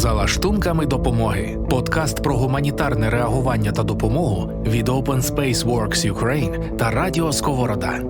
За лаштунками допомоги. Подкаст про гуманітарне реагування та допомогу від Open Space Works Ukraine та Радіо Сковорода.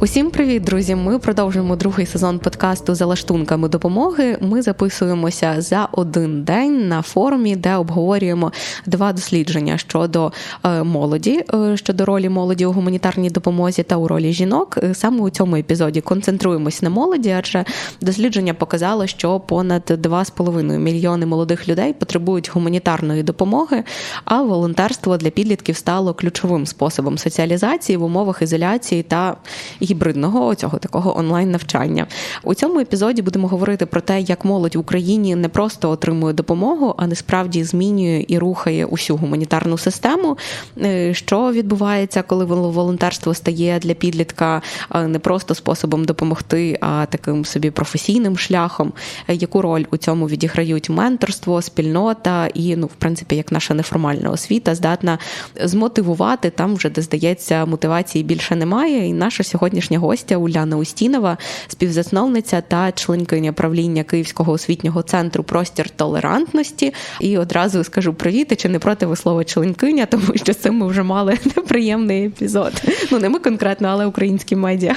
Усім привіт, друзі! Ми продовжуємо другий сезон подкасту за лаштунками допомоги. Ми записуємося за один день на форумі, де обговорюємо два дослідження щодо е, молоді, е, щодо ролі молоді у гуманітарній допомозі та у ролі жінок. Е, саме у цьому епізоді концентруємось на молоді, адже дослідження показало, що понад 2,5 мільйони молодих людей потребують гуманітарної допомоги, а волонтерство для підлітків стало ключовим способом соціалізації в умовах ізоляції та гібридного цього такого онлайн навчання. У цьому епізоді будемо говорити про те, як молодь в Україні не просто отримує допомогу, а насправді змінює і рухає усю гуманітарну систему. Е, що відбувається, коли волонтерство стає для підлітка е, не просто способом допомогти, а таким собі професійним шляхом. Е, яку роль у цьому відіграють менторство, спільнота і, ну, в принципі, як наша неформальна освіта здатна змотивувати там, вже де здається, мотивації більше немає. І наша сьогодні сьогоднішня гостя Уляна Устінова, співзасновниця та членкиня правління Київського освітнього центру Простір толерантності. І одразу скажу привіт, чи не проти ви слова членкиня, тому що з цим ми вже мали неприємний епізод. Ну не ми конкретно, але українські медіа.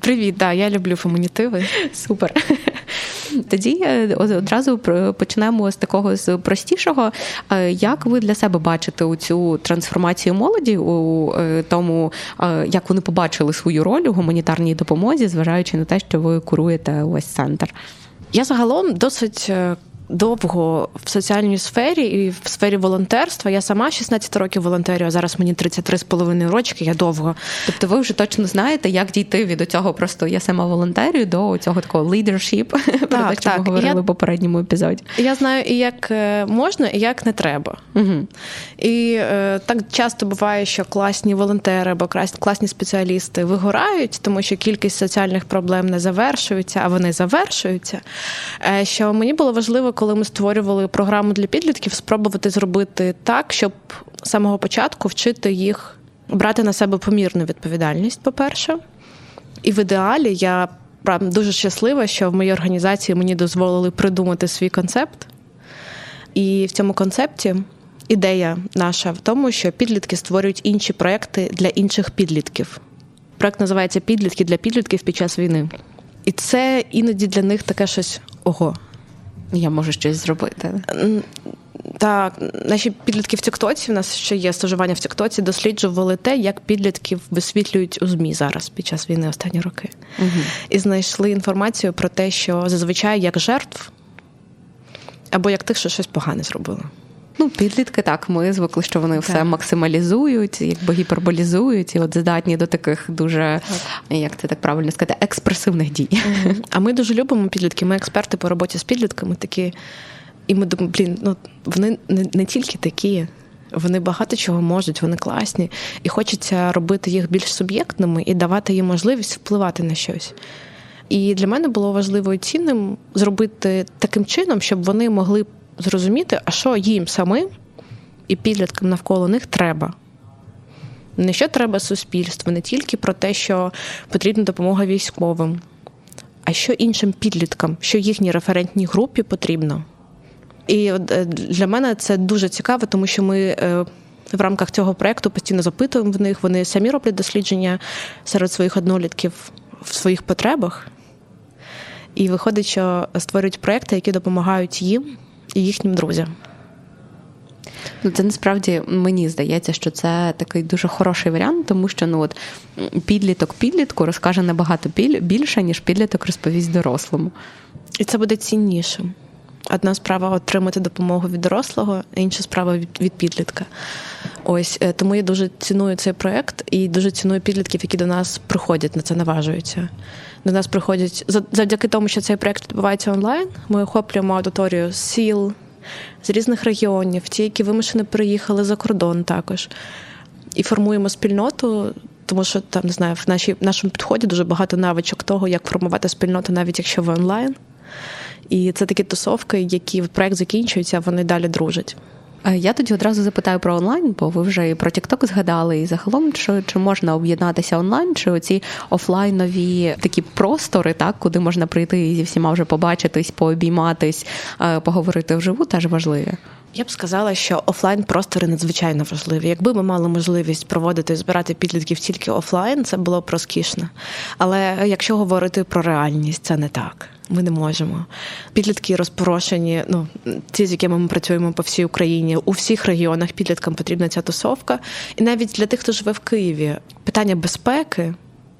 Привіт, да, я люблю фемінітиви. Супер. Тоді е, одразу почнемо з такого з простішого. Е, як ви для себе бачите у цю трансформацію молоді у е, тому, як вони побачили свою роль у гуманітарній допомозі, зважаючи на те, що ви куруєте ось центр? Я загалом досить довго в соціальній сфері і в сфері волонтерства. Я сама 16 років волонтерю, а зараз мені 33,5 рочки, я довго. Тобто ви вже точно знаєте, як дійти від цього просто я сама волонтерю до цього такого leadership, про те, що ми говорили я, в попередньому епізоді. Я знаю, і як е, можна, і як не треба. Угу. І е, так часто буває, що класні волонтери або класні спеціалісти вигорають, тому що кількість соціальних проблем не завершується, а вони завершуються. Е, що мені було важливо коли ми створювали програму для підлітків, спробувати зробити так, щоб з самого початку вчити їх брати на себе помірну відповідальність, по-перше. І в ідеалі я дуже щаслива, що в моїй організації мені дозволили придумати свій концепт. І в цьому концепті ідея наша в тому, що підлітки створюють інші проекти для інших підлітків. Проект називається Підлітки для підлітків під час війни. І це іноді для них таке щось ого я можу щось зробити. Так, наші підлітки в Тіктоці, у нас ще є стажування в Тіктоці, досліджували те, як підлітків висвітлюють у ЗМІ зараз під час війни останні роки. Угу. І знайшли інформацію про те, що зазвичай як жертв або як тих, що щось погане зробили. Ну, підлітки так, ми звикли, що вони так. все максималізують, якби гіперболізують, і от здатні до таких дуже, так. як це так правильно сказати, експресивних дій. А ми дуже любимо підлітки. Ми експерти по роботі з підлітками такі. І ми думаємо, блін, ну вони не, не тільки такі. Вони багато чого можуть, вони класні, і хочеться робити їх більш суб'єктними і давати їм можливість впливати на щось. І для мене було важливо і цінним зробити таким чином, щоб вони могли зрозуміти, а що їм самим і підліткам навколо них треба. Не що треба суспільству, не тільки про те, що потрібна допомога військовим, а що іншим підліткам, що їхній референтній групі потрібно. І е, для мене це дуже цікаво, тому що ми е, в рамках цього проєкту постійно запитуємо в них, вони самі роблять дослідження серед своїх однолітків в своїх потребах. І виходить, що створюють проекти, які допомагають їм і їхнім друзям. Ну, це насправді мені здається, що це такий дуже хороший варіант, тому що ну от підліток підлітку розкаже набагато більше, ніж підліток розповість дорослому. І це буде ціннішим. Одна справа отримати допомогу від дорослого, інша справа від, підлітка. Ось е, тому я дуже ціную цей проект і дуже ціную підлітків, які до нас приходять на це наважуються. До нас приходять завдяки тому, що цей проект відбувається онлайн. Ми охоплюємо аудиторію з сіл, з різних регіонів, ті, які вимушено переїхали за кордон також. І формуємо спільноту, тому що там не знаю, в нашій в нашому підході дуже багато навичок того, як формувати спільноту, навіть якщо ви онлайн. І це такі тусовки, які проект закінчується, вони далі дружать. Е, Я тоді одразу запитаю про онлайн, бо ви вже і про TikTok згадали, і загалом чи, чи можна об'єднатися онлайн, чи оці офлайнові такі простори, так, куди можна прийти і зі всіма вже побачитись, пообійматись, е, поговорити вживу, теж важливі. Я б сказала, що офлайн простори надзвичайно важливі. Якби ми мали можливість проводити збирати підлітків тільки офлайн, це було б розкішно. Але якщо говорити про реальність, це не так. Ми не можемо. Підлітки розпорошені. Ну ті, з якими ми працюємо по всій Україні, у всіх регіонах підліткам потрібна ця тусовка. І навіть для тих, хто живе в Києві, питання безпеки,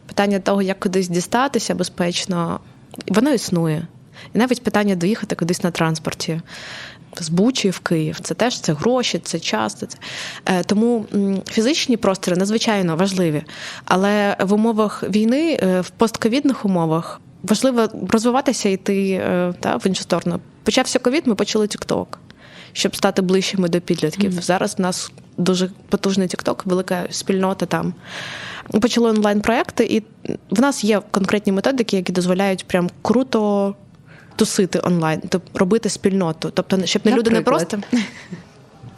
питання того, як кудись дістатися безпечно, воно існує. І навіть питання доїхати кудись на транспорті з Бучі в Київ. Це теж це гроші, це час. Це, це. Е, Тому фізичні простори надзвичайно важливі. Але в умовах війни, е, в постковідних умовах, важливо розвиватися і йти е, та, в іншу сторону. Почався ковід, ми почали TikTok, щоб стати ближчими до підлітків. Зараз в нас дуже потужний TikTok, велика спільнота там. Почали онлайн-проекти, і в нас є конкретні методики, які дозволяють прям круто тусити онлайн, тобто робити спільноту. Тобто, щоб не люди не просто.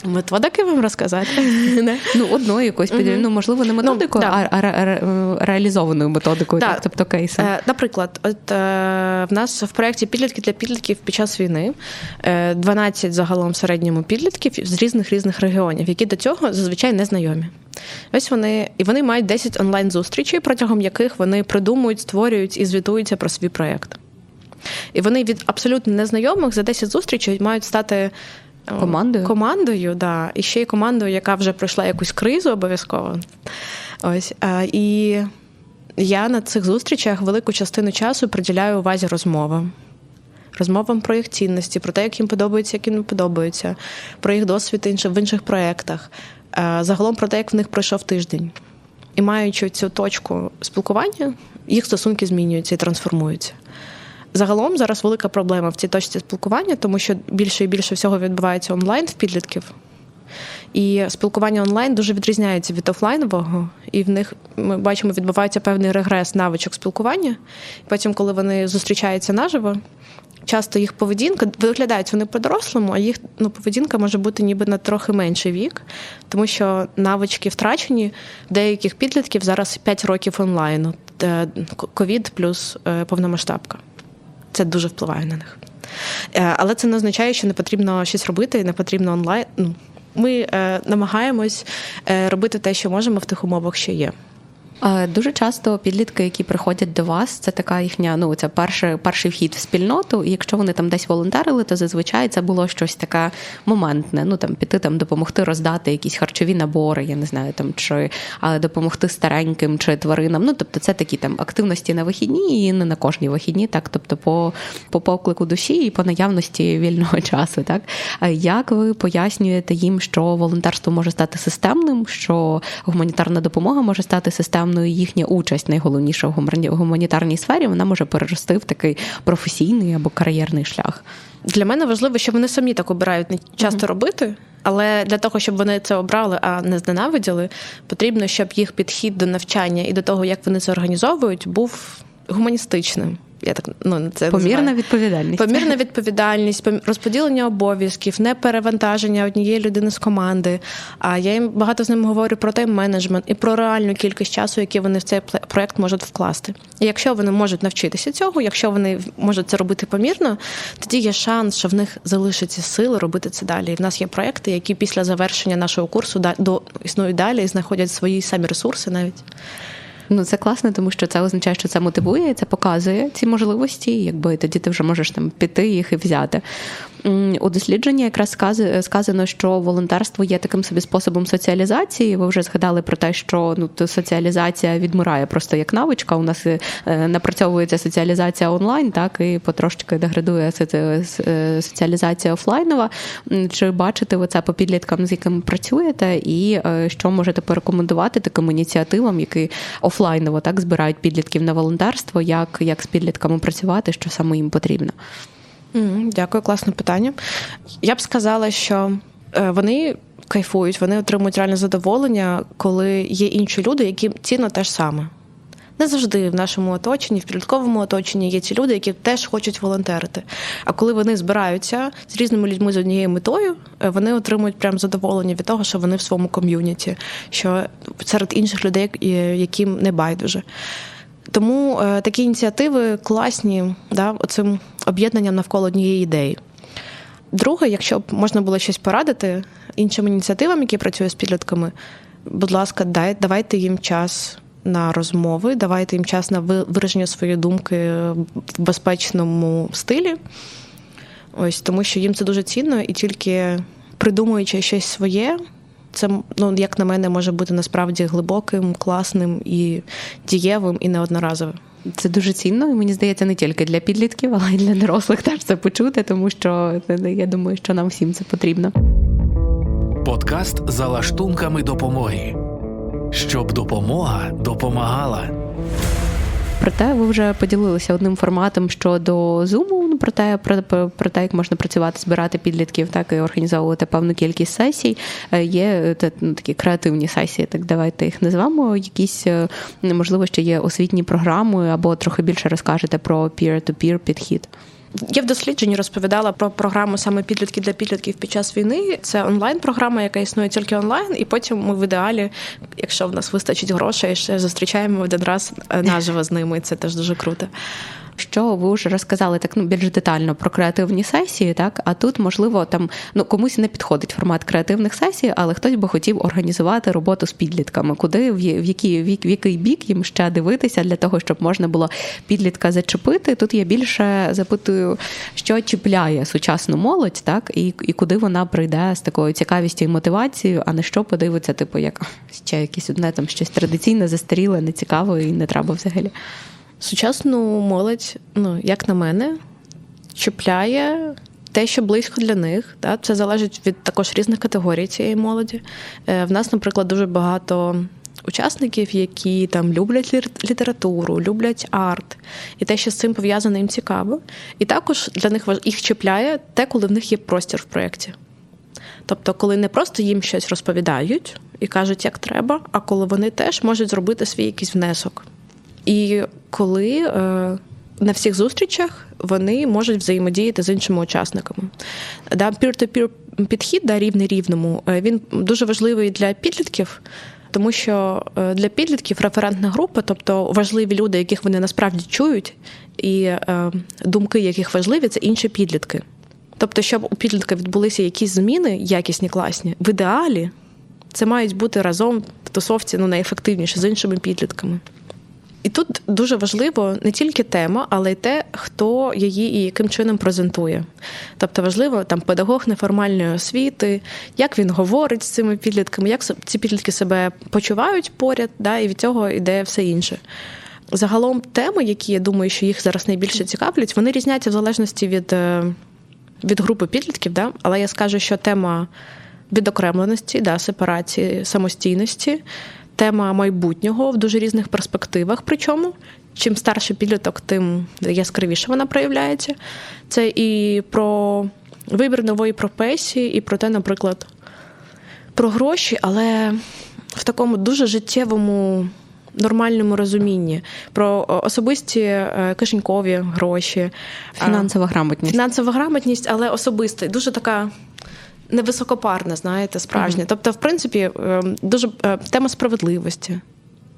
Методики вам розказати? Ну, одною якоюсь Мгм. ну, можливо, не методикою, да. а, а ре- ре- реалізованою методикою, Да. так, тобто кейсом. Е, Наприклад, от е, в нас в проєкті підлітки для підлітків під час війни е, 12 загалом в середньому підлітків з різних різних регіонів, які до цього зазвичай не знайомі. Ось вони і вони мають 10 онлайн зустрічей, протягом яких вони придумують, створюють і звітуються про свій проєкт. І вони від абсолютно незнайомих за 10 зустрічей мають стати е, Командою? Командою, да. І ще й командою, яка вже пройшла якусь кризу обов'язково. Ось. е, І я на цих зустрічах велику частину часу приділяю увазі розмовам. Розмовам про їх цінності, про те, як їм подобається, як їм не подобається, про їх досвід в інших проєктах, Е, загалом про те, як в них пройшов тиждень. І маючи цю точку спілкування, їх стосунки змінюються і трансформуються. Загалом зараз велика проблема в цій точці спілкування, тому що більше і більше всього відбувається онлайн в підлітків. І спілкування онлайн дуже відрізняється від офлайнового, і в них ми бачимо, відбувається певний регрес навичок спілкування. Потім, коли вони зустрічаються наживо, часто їх поведінка виглядають вони по-дорослому, а їх ну, поведінка може бути ніби на трохи менший вік, тому що навички втрачені деяких підлітків зараз 5 років онлайну, Е, ковід плюс е, повномасштабка. Це дуже впливає на них. Е, Але це не означає, що не потрібно щось робити, не потрібно онлайн. Ну, Ми е, намагаємось е, робити те, що можемо в тих умовах, що є. Дуже часто підлітки, які приходять до вас, це така їхня, ну це перший, перший вхід в спільноту. І якщо вони там десь волонтерили, то зазвичай це було щось таке моментне. Ну там піти там допомогти роздати якісь харчові набори, я не знаю, там чи допомогти стареньким чи тваринам. Ну тобто, це такі там активності на вихідні і не на кожній вихідні, так тобто по, по поклику душі і по наявності вільного часу. Так як ви пояснюєте їм, що волонтерство може стати системним, що гуманітарна допомога може стати системною, їхня участь найголовніша в гумані- гуманітарній сфері, вона може перерости в такий професійний або кар'єрний шлях. Для мене важливо, що вони самі так обирають не часто робити. Але для того, щоб вони це обрали, а не зненавиділи, потрібно, щоб їх підхід до навчання і до того, як вони це організовують, був гуманістичним. Я так ну це Помірна називаю. відповідальність. Помірна відповідальність, розподілення обов'язків, не перевантаження однієї людини з команди. А я їм багато з ними говорю про тайм-менеджмент і про реальну кількість часу, який вони в цей проект можуть вкласти. І якщо вони можуть навчитися цього, якщо вони можуть це робити помірно, тоді є шанс, що в них залишаться сили робити це далі. І в нас є проекти, які після завершення нашого курсу до існують далі і знаходять свої самі ресурси навіть. Ну це класно, тому що це означає, що це мотивує, це показує ці можливості. Якби тоді ти вже можеш там піти їх і взяти. У дослідженні якраз сказано, що волонтерство є таким собі способом соціалізації. Ви вже згадали про те, що ну соціалізація відмирає просто як навичка. У нас е, напрацьовується соціалізація онлайн, так і потрошки деградує е, соціалізація офлайнова. Чи бачите ви це по підліткам, з якими працюєте, і е, що можете порекомендувати таким ініціативам, які офлайново так збирають підлітків на волонтерство, як, як з підлітками працювати, що саме їм потрібно? Дякую, класне питання. Я б сказала, що е, вони кайфують, вони отримують реальне задоволення, коли є інші люди, які ціно те ж саме. Не завжди в нашому оточенні, в підлітковому оточенні є ті люди, які теж хочуть волонтерити. А коли вони збираються з різними людьми з однією метою, е, вони отримують прям задоволення від того, що вони в своєму ком'юніті, що серед інших людей, е, яким не байдуже. Тому е, такі ініціативи класні, да, оцим об'єднанням навколо однієї ідеї. Друге, якщо б можна було щось порадити іншим ініціативам, які працюють з підлітками, будь ласка, дай, давайте їм час на розмови, давайте їм час на ви- вираження своєї думки в безпечному стилі. Ось тому, що їм це дуже цінно, і тільки придумуючи щось своє, це, ну, як на мене, може бути насправді глибоким, класним і дієвим, і неодноразовим. Це дуже цінно, і мені здається, не тільки для підлітків, але й для дорослих теж це почути, тому що я думаю, що нам всім це потрібно. Подкаст за лаштунками допомоги. Щоб допомога допомагала. Проте ви вже поділилися одним форматом щодо Zoom, ну, про те, про, про, про те, як можна працювати, збирати підлітків, так і організовувати певну кількість сесій. Е, Є е, та- ну, такі креативні сесії, так давайте їх назвемо. Якісь е, можливо ще є освітні програми, або трохи більше розкажете про peer-to-peer підхід. Я в дослідженні розповідала про програму саме підлітки для підлітків під час війни. Це онлайн-програма, яка існує тільки онлайн, і потім ми в ідеалі, якщо в нас вистачить грошей, ще зустрічаємо один раз е, наживо з ними. Це теж дуже круто. Що ви вже розказали так ну більш детально про креативні сесії, так а тут можливо там ну комусь не підходить формат креативних сесій, але хтось би хотів організувати роботу з підлітками, куди в я- в який вік в який бік їм ще дивитися для того, щоб можна було підлітка зачепити. Тут я більше запитую, що чіпляє сучасну молодь, так і, і куди вона прийде з такою цікавістю і мотивацією, а не що подивиться, типу, як ще якесь одне там щось традиційне, застаріле, нецікаве і не треба взагалі. Сучасну молодь, ну як на мене, чіпляє те, що близько для них. Да? Це залежить від також різних категорій цієї молоді. Е, В нас, наприклад, дуже багато учасників, які там люблять літературу, люблять арт, і те, що з цим пов'язане, їм цікаво. І також для них їх чіпляє те, коли в них є простір в проєкті. Тобто, коли не просто їм щось розповідають і кажуть, як треба, а коли вони теж можуть зробити свій якийсь внесок. І коли е, на всіх зустрічах вони можуть взаємодіяти з іншими учасниками. Да, peer-to-peer підхід, да, рівний рівному, е, він дуже важливий для підлітків. Тому що е, для підлітків референтна група, тобто важливі люди, яких вони насправді чують, і е, думки, яких важливі, це інші підлітки. Тобто, щоб у підлітка відбулися якісь зміни, якісні, класні, в ідеалі це мають бути разом в тусовці ну, найефективніше з іншими підлітками. І тут дуже важливо не тільки тема, але й те, хто її і яким чином презентує. Тобто важливо там педагог неформальної освіти, як він говорить з цими підлітками, як ці підлітки себе почувають поряд, да, і від цього йде все інше. Загалом теми, які я думаю, що їх зараз найбільше цікавлять, вони різняться в залежності від, е, від групи підлітків, да? але я скажу, що тема відокремленості, да, сепарації, самостійності, тема майбутнього в дуже різних перспективах. Причому чим старший підліток, тим яскравіше вона проявляється. Це і про вибір нової професії, і про те, наприклад, про гроші, але в такому дуже життєвому. Нормальному розумінні про особисті е, кишенькові гроші, Фінансова грамотність. Фінансова грамотність, але особиста, дуже така невисокопарна, знаєте, справжня. Мгм. Тобто, в принципі, е, дуже е, тема справедливості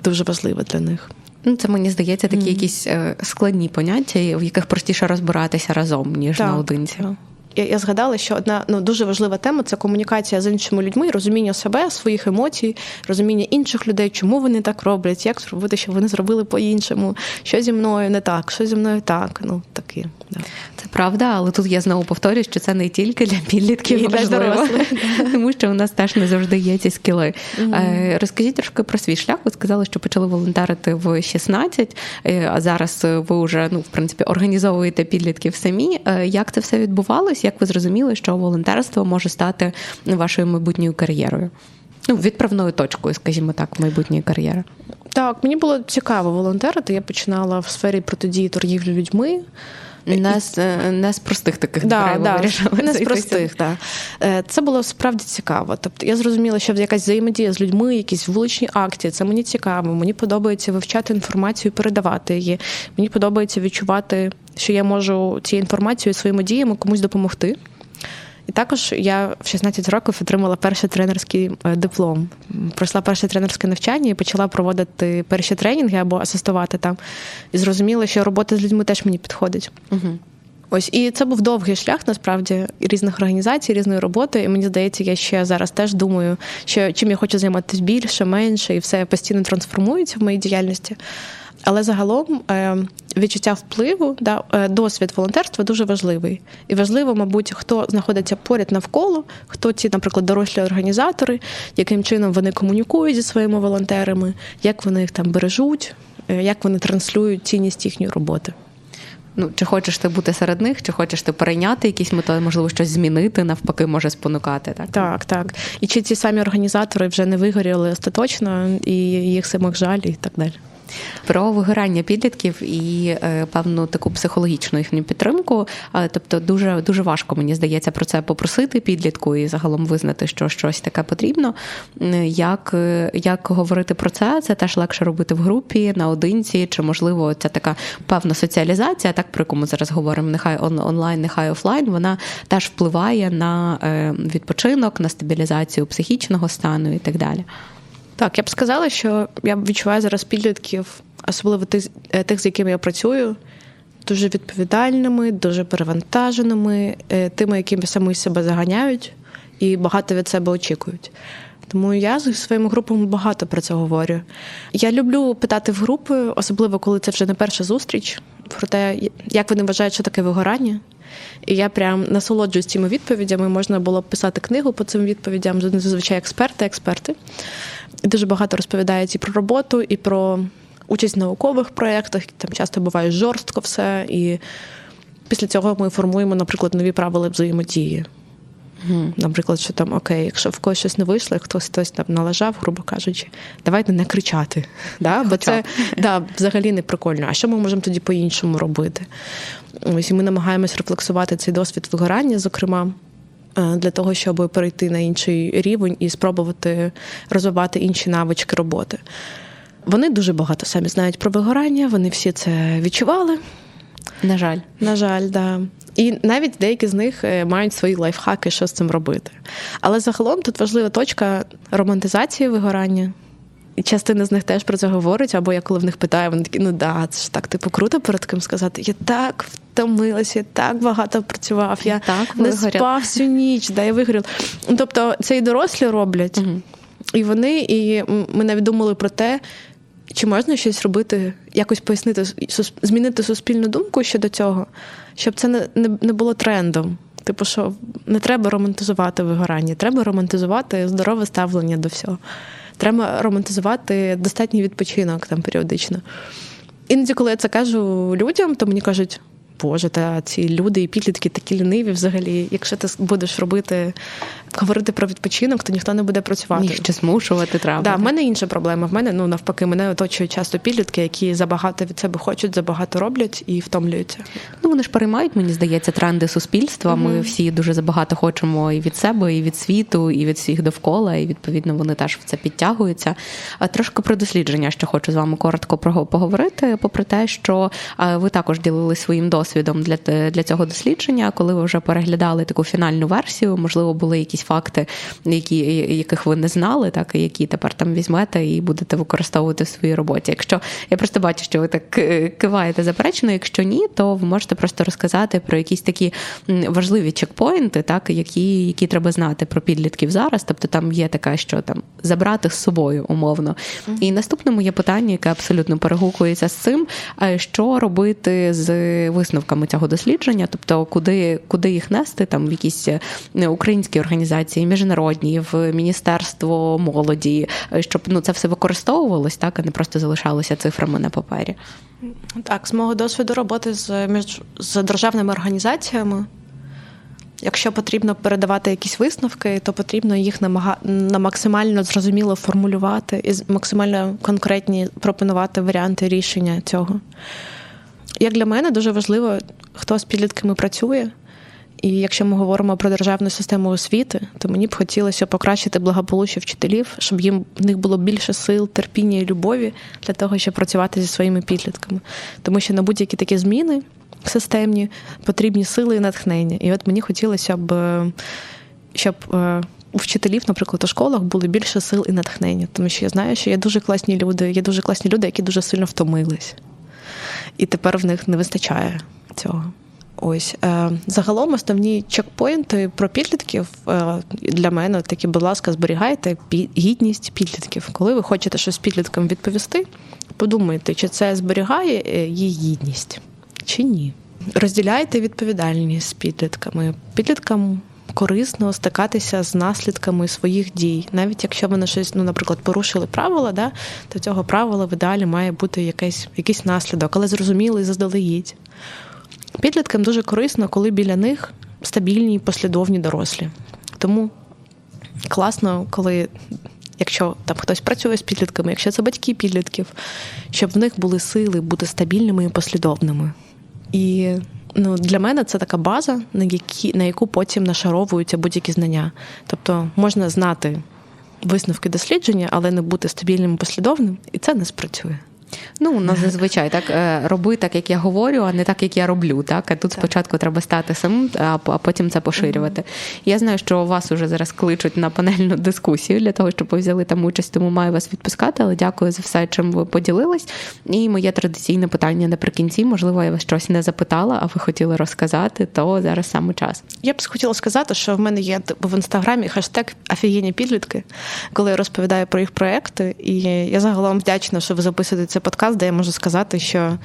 дуже важлива для них. Ну, це мені здається такі Мгм. якісь е, складні поняття, в яких простіше розбиратися разом, ніж Так, наодинці. так. Я, я згадала, що одна ну дуже важлива тема це комунікація з іншими людьми, розуміння себе, своїх емоцій, розуміння інших людей, чому вони так роблять, як зробити, щоб вони зробили по-іншому, що зі мною не так, що зі мною так. Ну такі. Да. Це правда, але тут я знову повторюю, що це не тільки для підлітків І для важливо, дорослих. тому що у нас теж не завжди є ці скіли. Е, Розкажіть трошки про свій шлях. Ви сказали, що почали волонтерити в 16, е, а зараз ви вже ну в принципі організовуєте підлітків самі. Е, Як це все відбувалось? Як ви зрозуміли, що волонтерство може стати вашою майбутньою кар'єрою? Ну, відправною точкою, скажімо так, майбутньої кар'єри. Так, мені було цікаво волонтерити. Я починала в сфері протидії торгівлі людьми. Не з, не з простих таких да, да, вирішили не з простих, простих, да. Е, Це було справді цікаво. Тобто я зрозуміла, що якась взаємодія з людьми, якісь вуличні акції, це мені цікаво. Мені подобається вивчати інформацію, передавати її. Мені подобається відчувати, що я можу цією інформацією своїми діями комусь допомогти. І також я в 16 років отримала перший тренерський е, диплом. Пройшла перше тренерське навчання і почала проводити перші тренінги або асистувати там. І зрозуміла, що робота з людьми теж мені підходить. Угу. Ось і це був довгий шлях, насправді різних організацій, різної роботи. І мені здається, я ще зараз теж думаю, що чим я хочу займатися більше, менше, і все постійно трансформується в моїй діяльності. Але загалом е, відчуття впливу, да, е, досвід волонтерства дуже важливий. І важливо, мабуть, хто знаходиться поряд навколо, хто ці, наприклад, дорослі організатори, яким чином вони комунікують зі своїми волонтерами, як вони їх там бережуть, е, як вони транслюють цінність їхньої роботи. Ну, чи хочеш ти бути серед них, чи хочеш ти перейняти якісь методи, можливо, щось змінити, навпаки, може спонукати. Так, так. так. І чи ці самі організатори вже не вигоріли остаточно, і їх самих жаль, і так далі. Про вигорання підлітків і е, певну таку психологічну їхню підтримку. Тобто, дуже дуже важко мені здається про це попросити підлітку і загалом визнати, що щось таке потрібно. Як е, як говорити про це? Це теж легше робити в групі, наодинці, чи можливо ця така певна соціалізація, так про яку ми зараз говоримо, нехай онлайн, нехай офлайн, вона теж впливає на е, відпочинок, на стабілізацію психічного стану і так далі. Так, я б сказала, що я відчуваю зараз підлітків, особливо тих, е, тих, з якими я працюю, дуже відповідальними, дуже перевантаженими, е, тими, якими самі себе заганяють і багато від себе очікують. Тому я зі своїми групами багато про це говорю. Я люблю питати в групи, особливо коли це вже не перша зустріч, про те, як вони вважають, що таке вигорання. І я прям насолоджуюсь цими відповідями. Можна було б писати книгу по цим відповідям, зазвичай експерти, експерти. Дуже багато розповідають і про роботу, і про участь в наукових проєктах. Там часто буває жорстко все. І після цього ми формуємо, наприклад, нові правила взаємодії. Mm. Наприклад, що там окей, якщо в когось щось не вийшло, хтось хтось там налажав, грубо кажучи, давайте не кричати. Да? Бо це да, взагалі не прикольно. А що ми можемо тоді по-іншому робити? Ось і ми намагаємось рефлексувати цей досвід вигорання, зокрема. Для того, щоб перейти на інший рівень і спробувати розвивати інші навички роботи. Вони дуже багато самі знають про вигорання, вони всі це відчували. На жаль. На жаль, да. І навіть деякі з них е, мають свої лайфхаки, що з цим робити. Але загалом тут важлива точка романтизації вигорання. І частина з них теж про це говорить, або я коли в них питаю, вони такі, ну да, це ж так типу круто перед ким сказати. Я так втомилася, я так багато працював, я так не спав всю ніч, да, я вигорів. Тобто це і дорослі роблять, угу. і вони, і ми навіть думали про те, чи можна щось робити, якось пояснити, змінити суспільну думку щодо цього, щоб це не було трендом. Типу, що не треба романтизувати вигорання, треба романтизувати здорове ставлення до всього. Треба романтизувати достатній відпочинок там періодично. Іноді, коли я це кажу людям, то мені кажуть, Боже, та ці люди і підлітки такі ліниві взагалі. Якщо ти будеш робити, говорити про відпочинок, то ніхто не буде працювати. Їх ще змушувати треба. Да, в мене інша проблема. В мене ну навпаки, мене оточують часто підлітки, які забагато від себе хочуть, забагато роблять і втомлюються. Ну вони ж переймають, мені здається, тренди суспільства. Ми mm-hmm. всі дуже забагато хочемо і від себе, і від світу, і від всіх довкола. І відповідно вони теж в це підтягуються. А трошки про дослідження, що хочу з вами коротко поговорити, попри те, що ви також ділились своїм досвідом досвідом для для цього дослідження, коли ви вже переглядали таку фінальну версію, можливо, були якісь факти, які, яких ви не знали, так і які тепер там візьмете і будете використовувати в своїй роботі. Якщо я просто бачу, що ви так киваєте заперечно, якщо ні, то ви можете просто розказати про якісь такі важливі чекпоінти, так які які треба знати про підлітків зараз. Тобто там є така, що там забрати з собою умовно. Mm-hmm. І наступне моє питання, яке абсолютно перегукується з цим, що робити з висновком висновками цього дослідження, тобто куди куди їх нести, там в якісь е, українські організації, міжнародні, в міністерство молоді, е, щоб ну це все використовувалось, так а не просто залишалося цифрами на папері. Так, з мого досвіду роботи з між з державними організаціями. Якщо потрібно передавати якісь висновки, то потрібно їх намага... на максимально зрозуміло формулювати і максимально конкретні пропонувати варіанти рішення цього як для мене дуже важливо хто з підлітками працює. І якщо ми говоримо про державну систему освіти, то мені б хотілося покращити благополуччя вчителів, щоб їм в них було більше сил, терпіння і любові для того, щоб працювати зі своїми підлітками. Тому що на будь-які такі зміни системні потрібні сили і натхнення. І от мені хотілося б, е, щоб е, у вчителів, наприклад, у школах були більше сил і натхнення, тому що я знаю, що є дуже класні люди, є дуже класні люди, які дуже сильно втомились. І тепер в них не вистачає цього. Ось е, загалом основні чекпоінти про підлітків е, для мене такі, будь ласка, зберігайте гідність підлітків. Коли ви хочете щось підліткам відповісти, подумайте, чи це зберігає е, її гідність, чи ні. Розділяйте відповідальність з підлітками. Підліткам корисно стикатися з наслідками своїх дій, навіть якщо вони щось, ну, наприклад, порушили правила, да, то цього правила в ідеалі має бути якийсь, якийсь наслідок, але зрозумілий заздалегідь. Підліткам дуже корисно, коли біля них стабільні і послідовні дорослі. Тому класно, коли, якщо там хтось працює з підлітками, якщо це батьки підлітків, щоб в них були сили бути стабільними і послідовними. І ну, для мене це така база, на, які, на яку потім нашаровуються будь-які знання. Тобто можна знати висновки дослідження, але не бути стабільним і послідовним, і це не спрацює. Ну, нас зазвичай так е, роби так, як я говорю, а не так, як я роблю. Так, а тут спочатку треба стати самим, а потім це поширювати. Я знаю, що вас уже зараз кличуть на панельну дискусію для того, щоб ви взяли там участь, тому маю вас відпускати. Але дякую за все, чим ви поділились. І моє традиційне питання наприкінці. Можливо, я вас щось не запитала, а ви хотіли розказати, то зараз саме час. Я б хотіла сказати, що в мене є в інстаграмі хештег «Офігенні підлітки, коли я розповідаю про їх проекти. І я загалом вдячна, що ви записуєте цей подкаст, де я можу сказати, що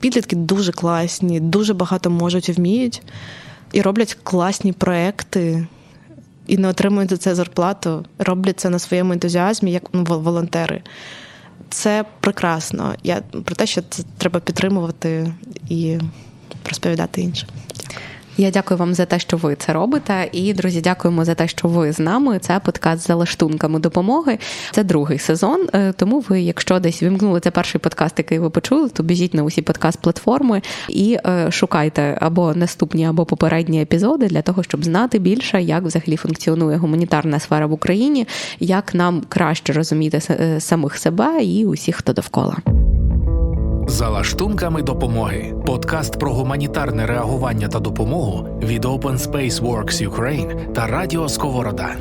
підлітки дуже класні, дуже багато можуть і вміють, і роблять класні проекти. І не отримують за це зарплату, роблять це на своєму ентузіазмі, як ну, волонтери. Це прекрасно. Я про те, що це треба підтримувати і розповідати іншим. Я дякую вам за те, що ви це робите. І друзі, дякуємо за те, що ви з нами. Це подкаст за лаштунками допомоги. Це другий сезон. Е, Тому ви, якщо десь вімкнули це перший подкаст, який ви почули, то біжіть на усі подкаст-платформи і е, шукайте або наступні, або попередні епізоди для того, щоб знати більше, як взагалі функціонує гуманітарна сфера в Україні, як нам краще розуміти е, самих себе і усіх, хто довкола. За лаштунками допомоги. Подкаст про гуманітарне реагування та допомогу від Open Space Works Ukraine та Радіо Сковорода.